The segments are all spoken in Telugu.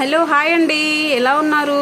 హలో హాయ్ అండి. ఎలా ఉన్నారు?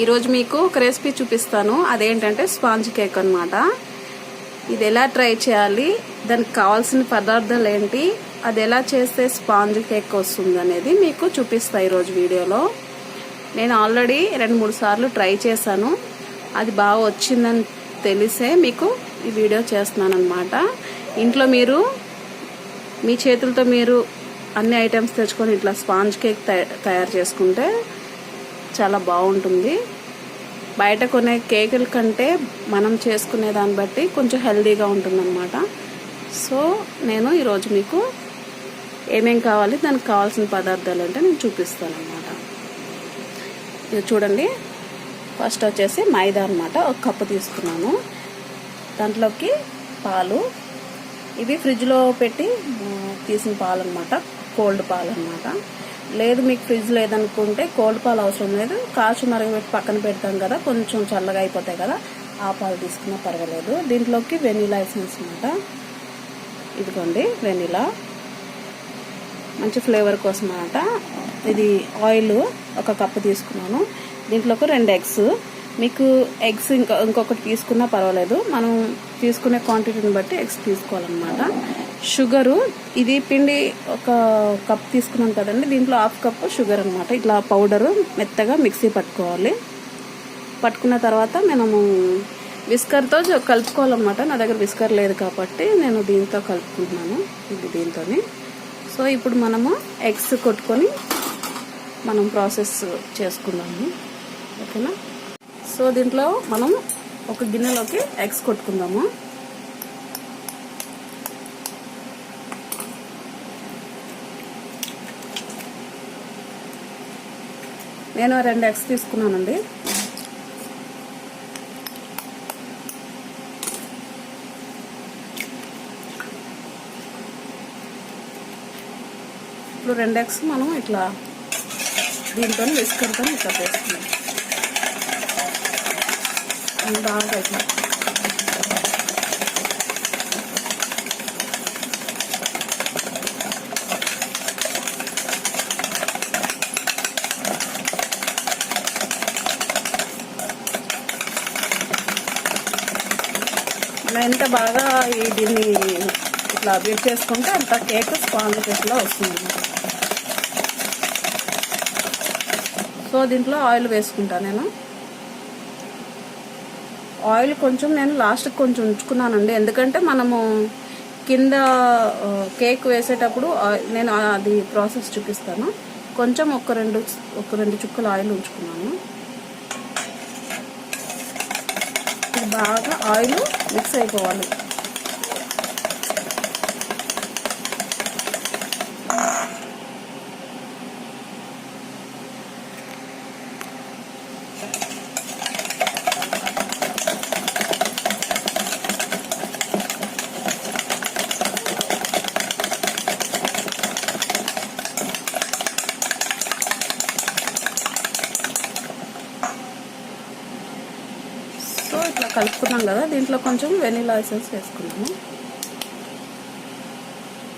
ఈరోజు మీకు ఒక రెసిపీ చూపిస్తాను. అదేంటంటే స్పాంజ్ కేక్ అనమాట ఇది ఎలా ట్రై చేయాలి? దానికి కావాల్సిన పదార్థాలు ఏంటి? అది ఎలా చేస్తే స్పాంజ్ కేక్ వస్తుంది అనేది మీకు చూపిస్తా ఈరోజు వీడియోలో. నేను ఆల్రెడీ రెండు మూడు సార్లు ట్రై చేశాను. అది బాగా వచ్చిందని తెలిసే మీకు ఈ వీడియో చేస్తున్నాను అనమాట ఇంట్లో మీరు మీ చేతులతో మీరు అన్ని ఐటమ్స్ తెచ్చుకొని ఇట్లా స్పాంజ్ కేక్ తయ- తయారు చేసుకుంటే చాలా బాగుంటుంది. బయట కొనే కేకుల కంటే మనం చేసుకునే దాన్ని బట్టి కొంచెం హెల్దీగా ఉంటుందన్నమాట. సో నేను ఈరోజు మీకు ఏమేం కావాలి దానికి కావాల్సిన పదార్థాలు అంటే నేను చూపిస్తాను అనమాట ఇది చూడండి. ఫస్ట్ వచ్చేసి మైదా అనమాట ఒక కప్పు తీసుకున్నాను. దాంట్లోకి పాలు. ఇవి ఫ్రిడ్జ్లో పెట్టి తీసిన పాలు అనమాట కోల్డ్ పాలు అనమాట లేదు మీకు ఫ్రిడ్జ్ లేదనుకుంటే కోల్డ్ పాలు అవసరం లేదు. కాచు మరగబెట్టి పక్కన పెడతాం కదా కొంచెం చల్లగా అయిపోతాయి కదా ఆ పాలు తీసుకున్నా పర్వాలేదు. దీంట్లోకి వెనీలా ఎసెన్స్ అనమాట ఇదిగోండి వెనీలా. మంచి ఫ్లేవర్ కోసం అనమాట ఇది ఆయిల్ ఒక కప్పు తీసుకున్నాను. దీంట్లోకి రెండు ఎగ్స్. మీకు ఎగ్స్ ఇంకా ఇంకొకటి తీసుకున్నా పర్వాలేదు. మనం తీసుకునే క్వాంటిటీని బట్టి ఎగ్స్ తీసుకోవాలన్నమాట. షుగరు ఇది పిండి ఒక కప్ తీసుకున్నాం కదండి దీంట్లో హాఫ్ కప్ షుగర్ అనమాట ఇట్లా పౌడరు మెత్తగా మిక్సీ పట్టుకోవాలి. పట్టుకున్న తర్వాత మనము విస్కర్తో కలుపుకోవాలన్నమాట. నా దగ్గర విస్కర్ లేదు కాబట్టి నేను దీంతో కలుపుకుంటున్నాను ఇది దీంతోని. సో ఇప్పుడు మనము ఎగ్స్ కొట్టుకొని మనం ప్రాసెస్ చేసుకుందాము. ఓకేనా? సో దీంట్లో మనం ఒక గిన్నెలోకి ఎగ్స్ కొట్టుకుందాము. నేను రెండు ఎగ్స్ తీసుకున్నానండి. ఇప్పుడు రెండు ఎగ్స్ మనం ఇట్లా దీంతో విస్కర్తో ఇట్లా వేసుకున్నాం బాగా ఇట్లా మనం ఎంత బాగా దీన్ని ఇట్లా బీట్ చేసుకుంటే అంత కేక్ స్పాంజ్ కేక్లో వస్తుంది. సో దీంట్లో ఆయిల్ వేసుకుంటా నేను. ఆయిల్ కొంచెం నేను లాస్ట్ కొంచెం ఉంచుకున్నానండి. ఎందుకంటే మనము కింద కేక్ వేసేటప్పుడు నేను అది ప్రాసెస్ చూపిస్తాను. కొంచెం ఒక రెండు ఒక రెండు చుక్కలు ఆయిల్ ఉంచుకున్నాను. బాగా ఆయిల్ మిక్స్ అయిపోవాలి సో ఇట్లా కదా దీంట్లో కొంచెం వెనీలా ఎసెన్స్ వేసుకున్నాము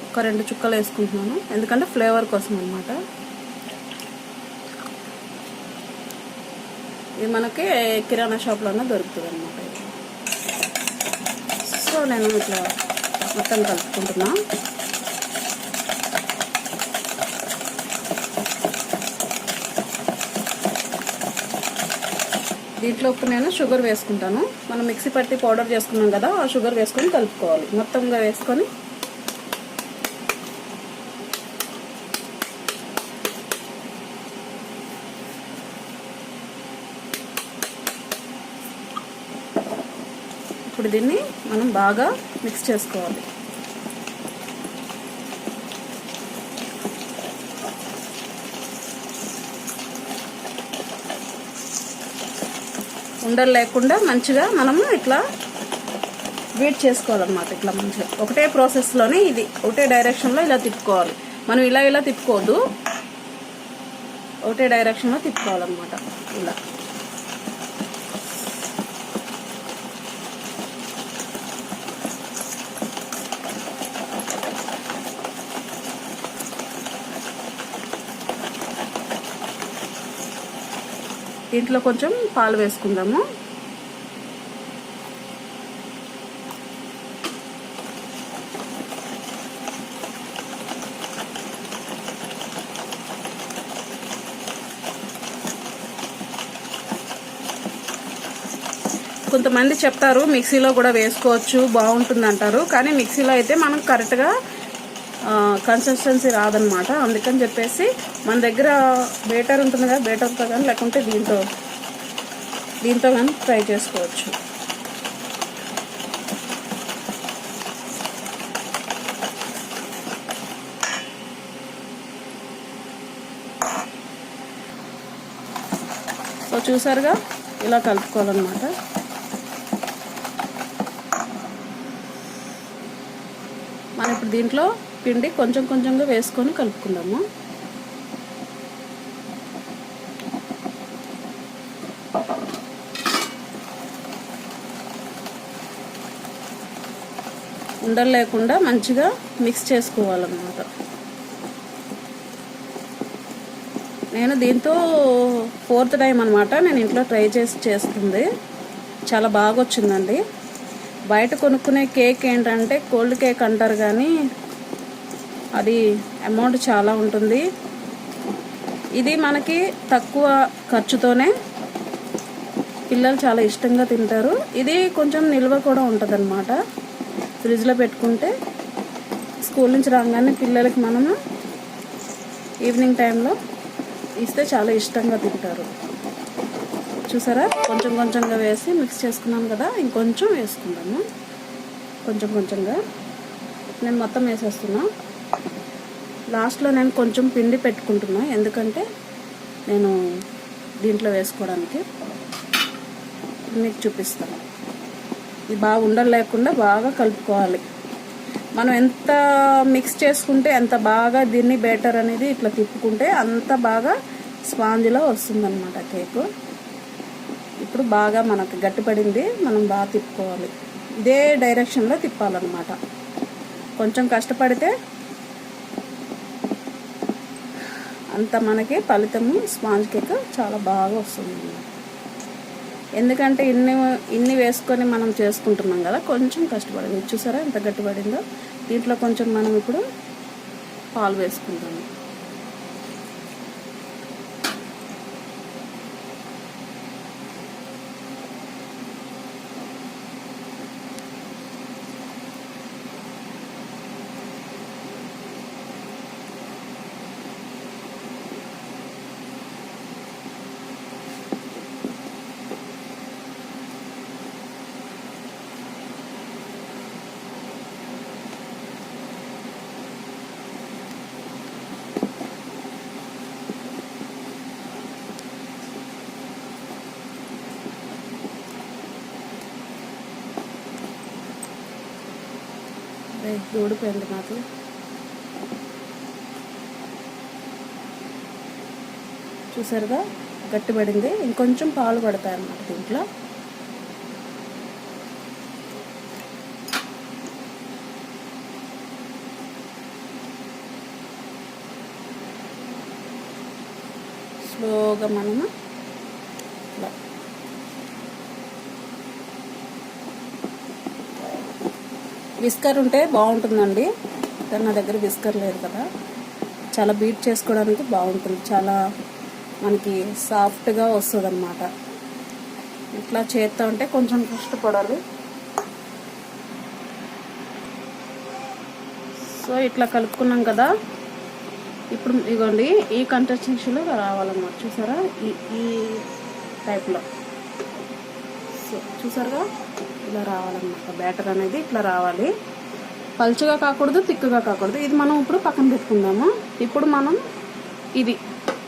ఒక రెండు చుక్కలు వేసుకుంటున్నాను. ఎందుకంటే ఫ్లేవర్ కోసం అనమాట ఇది మనకి కిరాణా షాప్లోనే దొరుకుతుంది అనమాట సో నేను ఇట్లా మొత్తం కలుపుకుంటున్నాను దీంట్లో ఇప్పుడు నేను షుగర్ వేసుకుంటాను. మనం మిక్సీ పట్టి పౌడర్ చేసుకున్నాం కదా ఆ షుగర్ వేసుకొని కలుపుకోవాలి. మొత్తంగా వేసుకొని ఇప్పుడు దీన్ని మనం బాగా మిక్స్ చేసుకోవాలి. ఉండలు లేకుండా మంచిగా మనము ఇట్లా బీట్ చేసుకోవాలన్నమాట ఇట్లా మంచిగా. ఒకటే ప్రాసెస్లోనే ఇది ఒకటే డైరెక్షన్లో ఇలా తిప్పుకోవాలి. మనం ఇలా ఇలా తిప్పుకోవద్దు. ఒకటే డైరెక్షన్లో తిప్పుకోవాలన్నమాట. ఇలా. దీంట్లో కొంచెం పాలు వేసుకుందాము. కొంతమంది చెప్తారు మిక్సీలో కూడా వేసుకోవచ్చు బాగుంటుంది అంటారు కానీ మిక్సీలో అయితే మనం కరెక్ట్గా కన్సిస్టెన్సీ రాదనమాట అందుకని చెప్పేసి మన దగ్గర బేటర్ ఉంటుంది కదా బేటర్తో కానీ లేకుంటే దీంతో దీంతో కానీ ట్రై చేసుకోవచ్చు. సో చూసారుగా ఇలా కలుపుకోవాలన్నమాట. మనం ఇప్పుడు దీంట్లో పిండి కొంచెం కొంచెంగా వేసుకొని కలుపుకుందాము. ఉండలు లేకుండా మంచిగా మిక్స్ చేసుకోవాలన్నమాట. నేను దీంతో ఫోర్త్ టైం అనమాట నేను ఇంట్లో ట్రై చేసి చేస్తుంది. చాలా బాగా వచ్చిందండి బయట కొనుక్కునే కేక్ ఏంటంటే కోల్డ్ కేక్ అంటారు కానీ అది అమౌంట్ చాలా ఉంటుంది. ఇది మనకి తక్కువ ఖర్చుతోనే పిల్లలు చాలా ఇష్టంగా తింటారు. ఇది కొంచెం నిల్వ కూడా ఉంటుంది అన్నమాట ఫ్రిడ్జ్లో పెట్టుకుంటే స్కూల్ నుంచి రాగానే పిల్లలకి మనము ఈవినింగ్ టైంలో ఇస్తే చాలా ఇష్టంగా తింటారు. చూసారా? కొంచెం కొంచెంగా వేసి మిక్స్ చేసుకున్నాం కదా ఇంకొంచెం వేసుకుందాము. కొంచెం కొంచెంగా. నేను మొత్తం వేసేస్తున్నా. లాస్ట్లో నేను కొంచెం పిండి పెట్టుకుంటున్నా ఎందుకంటే నేను దీంట్లో వేసుకోవడానికి. మీకు చూపిస్తాను. ఇది బాగా ఉండలు లేకుండా బాగా కలుపుకోవాలి. మనం ఎంత మిక్స్ చేసుకుంటే ఎంత బాగా దీన్ని బేటర్ అనేది ఇట్లా తిప్పుకుంటే అంత బాగా స్పాంజ్లో వస్తుందన్నమాట కేకు. ఇప్పుడు బాగా మనకు గట్టిపడింది మనం బాగా తిప్పుకోవాలి. ఇదే డైరెక్షన్లో తిప్పాలన్నమాట. కొంచెం కష్టపడితే అంత మనకి ఫలితము స్పాంజ్ కేక్ చాలా బాగా వస్తుంది. ఎందుకంటే ఇన్ని ఇన్ని వేసుకొని మనం చేసుకుంటున్నాం కదా కొంచెం కష్టపడింది. చూసారా ఎంత గట్టిపడిందో? దీంట్లో కొంచెం మనం ఇప్పుడు పాలు వేసుకుంటాము ఊడిపోయింది నాకు చూసారుగా? గట్టిపడింది ఇంకొంచెం పాలు పడతాయి అన్నమాట దీంట్లో. స్లోగా మనము విస్కర్ ఉంటే బాగుంటుందండి. కానీ నా దగ్గర విస్కర్ లేదు కదా. చాలా బీట్ చేసుకోవడానికి బాగుంటుంది. చాలా మనకి సాఫ్ట్గా వస్తుంది అన్నమాట ఇట్లా చేస్తా ఉంటే కొంచెం కష్టపడాలి. సో ఇట్లా కలుపుకున్నాం కదా. ఇప్పుడు ఇగోండి ఈ కన్సిస్టెన్సీలో రావాలన్నమాట. చూసారా? ఈ ఈ టైప్లో. సో చూసారుగా? ఇలా రావాలన్నమాట. బ్యాటర్ అనేది ఇట్లా రావాలి. పలుచగా కాకూడదు తిక్కుగా కాకూడదు. ఇది మనం ఇప్పుడు పక్కన పెట్టుకుందాము. ఇప్పుడు మనం ఇది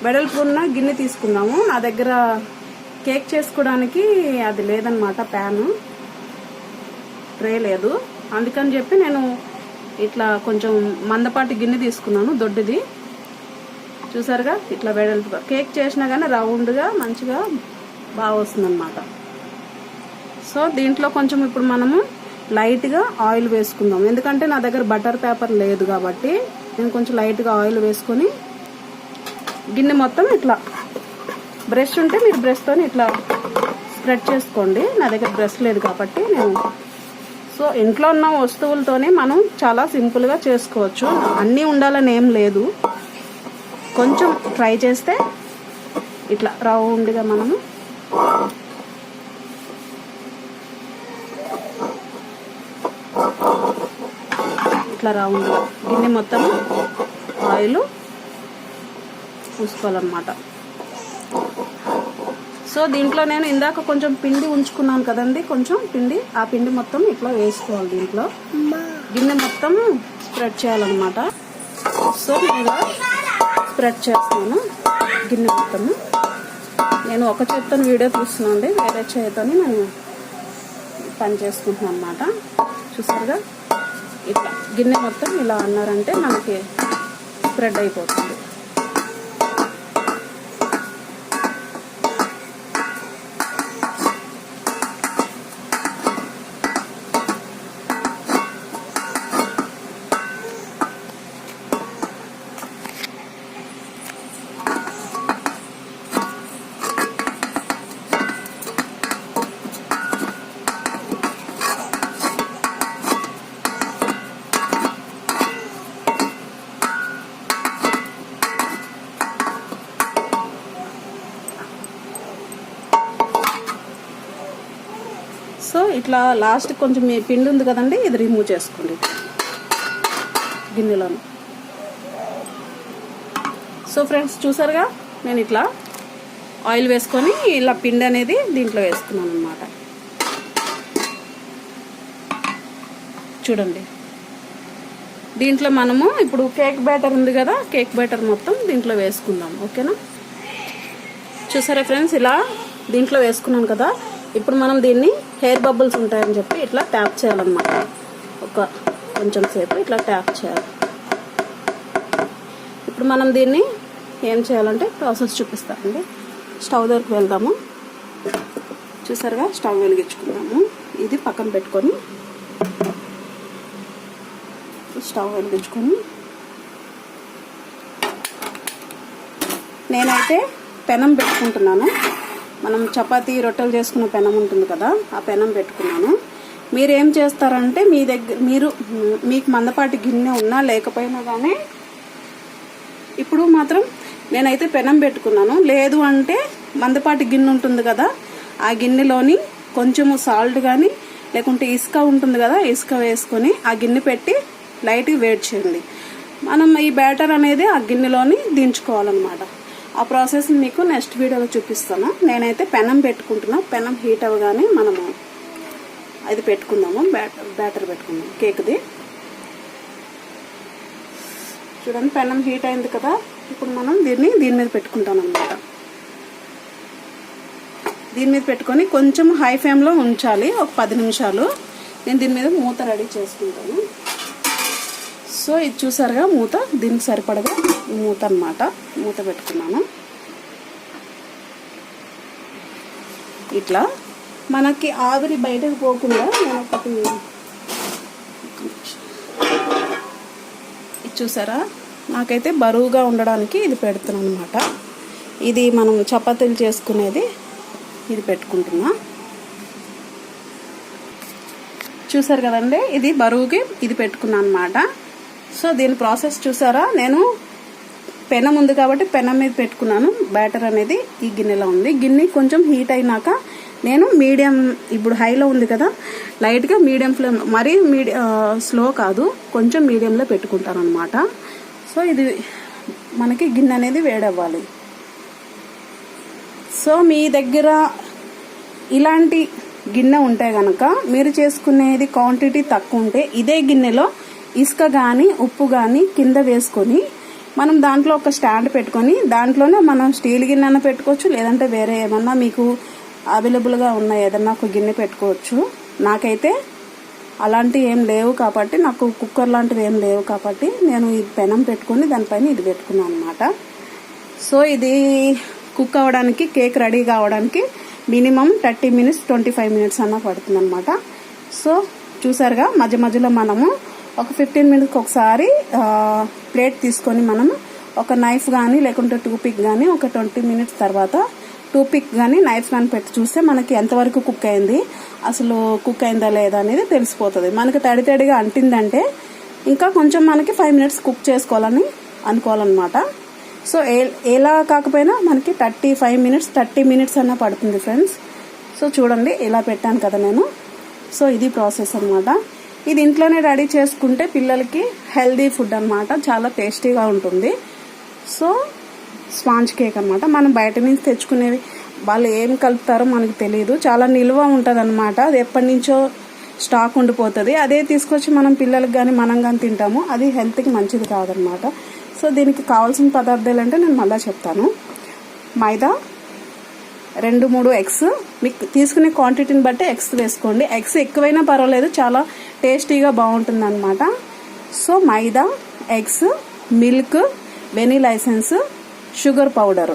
వెడల్పున్న గిన్నె తీసుకుందాము. నా దగ్గర కేక్ చేసుకోవడానికి అది లేదనమాట ప్యాను. ట్రే లేదు. అందుకని చెప్పి నేను ఇట్లా కొంచెం మందపాటి గిన్నె తీసుకున్నాను దొడ్డిది. చూసారుగా? ఇట్లా వెడల్పుగా. కేక్ చేసినా కానీ రౌండ్గా మంచిగా బాగా వస్తుందన్నమాట. సో దీంట్లో కొంచెం ఇప్పుడు మనము లైట్గా ఆయిల్ వేసుకుందాం. ఎందుకంటే నా దగ్గర బటర్ పేపర్ లేదు కాబట్టి నేను కొంచెం లైట్గా ఆయిల్ వేసుకొని గిన్నె మొత్తం ఇట్లా బ్రష్ ఉంటే మీరు బ్రష్తో ఇట్లా స్ప్రెడ్ చేసుకోండి. నా దగ్గర బ్రష్ లేదు కాబట్టి నేను సో ఇంట్లో ఉన్న వస్తువులతోనే మనం చాలా సింపుల్గా చేసుకోవచ్చు. అన్నీ ఉండాలని ఏం లేదు. కొంచెం ట్రై చేస్తే ఇట్లా రౌండ్గా మనము ఇట్లా రౌండ్ గిన్నె మొత్తం ఆయిల్ పూసుకోవాలన్నమాట సో దీంట్లో నేను ఇందాక కొంచెం పిండి ఉంచుకున్నాను కదండి కొంచెం పిండి. ఆ పిండి మొత్తం ఇట్లా వేసుకోవాలి దీంట్లో. గిన్నె మొత్తం స్ప్రెడ్ చేయాలన్నమాట. సో నేను ఇలా స్ప్రెడ్ చేస్తాను గిన్నె మొత్తము. నేను ఒక చేతితో వీడియో తీస్తున్నాను అండి వేరే చేతితో నేను పని చేసుకుంటున్నాను అనమాట చూసారుగా? ఇట్లా గిన్నె మొత్తం ఇలా అన్నారంటే మనకి స్ప్రెడ్ అయిపోతుంది. సో ఇట్లా లాస్ట్ కొంచెం మీ పిండి ఉంది కదండి ఇది రిమూవ్ చేసుకోండి. గిన్నెలో సో ఫ్రెండ్స్ చూసారుగా? నేను ఇట్లా ఆయిల్ వేసుకొని ఇలా పిండి అనేది దీంట్లో వేసుకున్నాను అనమాట చూడండి. దీంట్లో మనము ఇప్పుడు కేక్ బ్యాటర్ ఉంది కదా కేక్ బ్యాటర్ మొత్తం దీంట్లో వేసుకుందాం ఓకేనా? చూసారా ఫ్రెండ్స్ ఇలా దీంట్లో వేసుకున్నాను కదా ఇప్పుడు మనం దీన్ని హెయిర్ బబుల్స్ ఉంటాయని చెప్పి ఇట్లా ట్యాప్ చేయాలన్నమాట. ఒక కొంచెం సేపు ఇట్లా ట్యాప్ చేయాలి. ఇప్పుడు మనం దీన్ని ఏం చేయాలంటే ప్రాసెస్ చూపిస్తామండి స్టవ్ దగ్గరకు వెళ్దాము. చూసారుగా? స్టవ్ వెలిగించుకున్నాము ఇది పక్కన పెట్టుకొని స్టవ్ వెలిగించుకొని నేనైతే పెనం పెట్టుకుంటున్నాను. మనం చపాతీ రొట్టెలు చేసుకున్న పెనం ఉంటుంది కదా ఆ పెనం పెట్టుకున్నాను. మీరు ఏం చేస్తారంటే మీ దగ్గర మీరు మీకు మందపాటి గిన్నె ఉన్నా లేకపోయినా కానీ ఇప్పుడు మాత్రం నేనైతే పెనం పెట్టుకున్నాను. లేదు అంటే మందపాటి గిన్నె ఉంటుంది కదా ఆ గిన్నెలోని కొంచెము సాల్ట్ కానీ లేకుంటే ఇసుక ఉంటుంది కదా ఇసుక వేసుకొని ఆ గిన్నె పెట్టి లైట్గా వేడి చేయండి. మనం ఈ బ్యాటర్ అనేది ఆ గిన్నెలోని దించుకోవాలన్నమాట. ఆ ప్రాసెస్ మీకు నెక్స్ట్ వీడియోలో చూపిస్తాను. నేనైతే పెనం పెట్టుకుంటున్నా. పెనం హీట్ అవ్వగానే మనము అది పెట్టుకుందాము. బ్యాటర్ బ్యాటర్ పెట్టుకుందాం కేక్ది. చూడండి పెనం హీట్ అయింది కదా. ఇప్పుడు మనం దీన్ని దీని మీద పెట్టుకుంటాం అనమాట దీని మీద పెట్టుకొని కొంచెం హై ఫ్లేమ్లో ఉంచాలి. ఒక పది నిమిషాలు. నేను దీని మీద మూత రెడీ చేసుకుంటాను. సో ఇది చూసారుగా మూత. దీనికి సరిపడగా మూత అనమాట మూత పెట్టుకున్నాను. ఇట్లా మనకి ఆవిరి బయటకు పోకుండా నేను ఒకటి ఇది చూసారా? నాకైతే బరువుగా ఉండడానికి ఇది పెడుతున్నాను అనమాట ఇది మనం చపాతీలు చేసుకునేది ఇది పెట్టుకుంటున్నా. చూసారు కదండి? ఇది బరువుకి ఇది పెట్టుకున్నాను అనమాట సో దీని ప్రాసెస్ చూసారా? నేను పెనం ఉంది కాబట్టి పెనం మీద పెట్టుకున్నాను. బ్యాటర్ అనేది ఈ గిన్నెలో ఉంది. గిన్నె కొంచెం హీట్ అయినాక నేను మీడియం ఇప్పుడు హైలో ఉంది కదా లైట్గా మీడియం ఫ్లేమ్ మరీ మీడియం స్లో కాదు కొంచెం మీడియంలో పెట్టుకుంటాను అనమాట సో ఇది మనకి గిన్నె అనేది వేడవ్వాలి. సో మీ దగ్గర ఇలాంటి గిన్నె ఉంటే కనుక మీరు చేసుకునేది క్వాంటిటీ తక్కువ ఉంటే ఇదే గిన్నెలో ఇసుక కానీ ఉప్పు కానీ కింద వేసుకొని మనం దాంట్లో ఒక స్టాండ్ పెట్టుకొని దాంట్లోనే మనం స్టీల్ గిన్నె పెట్టుకోవచ్చు లేదంటే వేరే ఏమన్నా మీకు అవైలబుల్గా ఉన్న ఏదన్నా ఒక గిన్నె పెట్టుకోవచ్చు. నాకైతే అలాంటివి ఏం లేవు కాబట్టి నాకు కుక్కర్ లాంటివి ఏం లేవు కాబట్టి నేను ఈ పెనం పెట్టుకొని దానిపైన ఇది పెట్టుకున్నాను అనమాట సో ఇది కుక్ అవ్వడానికి కేక్ రెడీ కావడానికి minimum thirty minutes twenty five minutes అన్న పడుతుంది అనమాట సో చూసారుగా మధ్య మధ్యలో మనము ఒక ఫిఫ్టీన్ మినిట్స్కి ఒకసారి ప్లేట్ తీసుకొని మనము ఒక నైఫ్ కానీ లేకుంటే టూపిక్ కానీ ఒక ట్వంటీ మినిట్స్ తర్వాత టూ పిక్ కానీ నైఫ్ కానీ పెట్టి చూస్తే మనకి ఎంతవరకు కుక్ అయింది అసలు కుక్ అయిందా లేదా అనేది తెలిసిపోతుంది. మనకి తడి తడిగా అంటిందంటే ఇంకా కొంచెం మనకి ఫైవ్ మినిట్స్ కుక్ చేసుకోవాలని అనుకోవాలన్నమాట. సో ఏ- ఎలా కాకపోయినా మనకి thirty five minutes thirty minutes అన్న పడుతుంది ఫ్రెండ్స్ సో చూడండి ఇలా పెట్టాను కదా నేను. సో ఇది ప్రాసెస్ అన్నమాట. ఇది ఇంట్లోనే రెడీ చేసుకుంటే పిల్లలకి హెల్దీ ఫుడ్ అన్నమాట చాలా టేస్టీగా ఉంటుంది. సో స్పాంజ్ కేక్ అన్నమాట. మనం బయట నుంచి తెచ్చుకునేవి వాళ్ళు ఏం కలుపుతారో మనకు తెలియదు చాలా నిల్వ ఉంటుంది అనమాట అది ఎప్పటి నుంచో స్టాక్ ఉండిపోతుంది. అదే తీసుకొచ్చి మనం పిల్లలకి కానీ మనం కానీ తింటాము. అది హెల్త్కి మంచిది కాదనమాట సో దీనికి కావాల్సిన పదార్థాలు అంటే నేను మళ్ళీ చెప్తాను. మైదా రెండు మూడు ఎగ్స్. మీకు తీసుకునే క్వాంటిటీని బట్టి ఎగ్స్ వేసుకోండి. ఎగ్స్ ఎక్కువైనా పర్వాలేదు. చాలా టేస్టీగా బాగుంటుంది అనమాట so maida eggs milk vanilla essence sugar powder.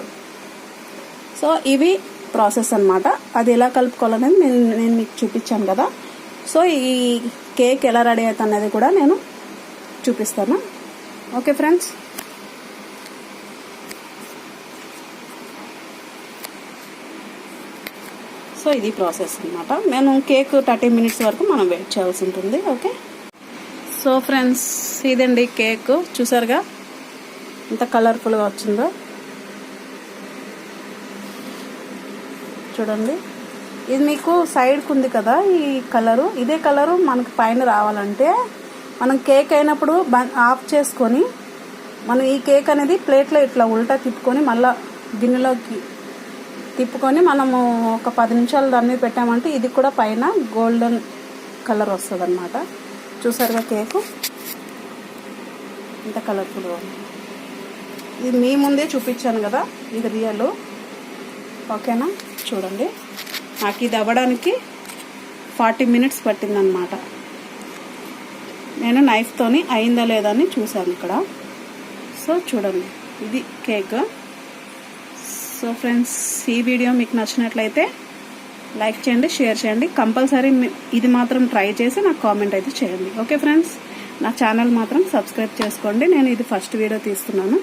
So ఇవి ప్రాసెస్ అన్నమాట. అది ఎలా కలుపుకోవాలనేది నేను నేను మీకు చూపించాను కదా. సో ఈ కేక్ ఎలా రెడీ అవుతుంది అనేది కూడా నేను చూపిస్తాను. Okay friends? సో ఇది ప్రాసెస్ అన్నమాట. నేను కేక్ థర్టీ మినిట్స్ వరకు మనం వెయిట్ చేయాల్సి ఉంటుంది ఓకే? సో ఫ్రెండ్స్ ఇదండి కేక్. చూసారుగా? ఎంత కలర్ఫుల్గా వచ్చిందో. చూడండి. ఇది మీకు సైడ్కి ఉంది కదా ఈ కలరు ఇదే కలరు మనకు పైన రావాలంటే మనం కేక్ అయినప్పుడు ఆఫ్ చేసుకొని మనం ఈ కేక్ అనేది ప్లేట్లో ఇట్లా ఉల్టా తిప్పుకొని మళ్ళీ గిన్నెలోకి తిప్పుకొని మనము ఒక పది నిమిషాలు దాని మీద పెట్టామంటే ఇది కూడా పైన గోల్డెన్ కలర్ వస్తుంది అనమాట చూసారుగా కేకు? ఇంత కలర్ఫుల్గా ఉంది. ఇది మీ ముందే చూపించాను కదా ఇది రియల్. ఓకేనా? చూడండి. నాకు ఇది అవ్వడానికి ఫార్టీ మినిట్స్ పట్టిందనమాట నేను నైఫ్తోని అయిందా లేదా అని చూశాను ఇక్కడ. సో చూడండి. ఇది కేక్. సో ఫ్రెండ్స్ ఈ వీడియో మీకు నచ్చినట్లయితే లైక్ చేయండి షేర్ చేయండి. కంపల్సరీ ఇది మాత్రం ట్రై చేసి నాకు కామెంట్ అయితే చేయండి. Okay friends? నా ఛానల్ మాత్రం సబ్స్క్రైబ్ చేసుకోండి. నేను ఇది ఫస్ట్ వీడియో తీస్తున్నాను.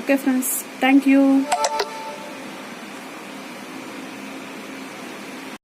Okay friends? Thank you.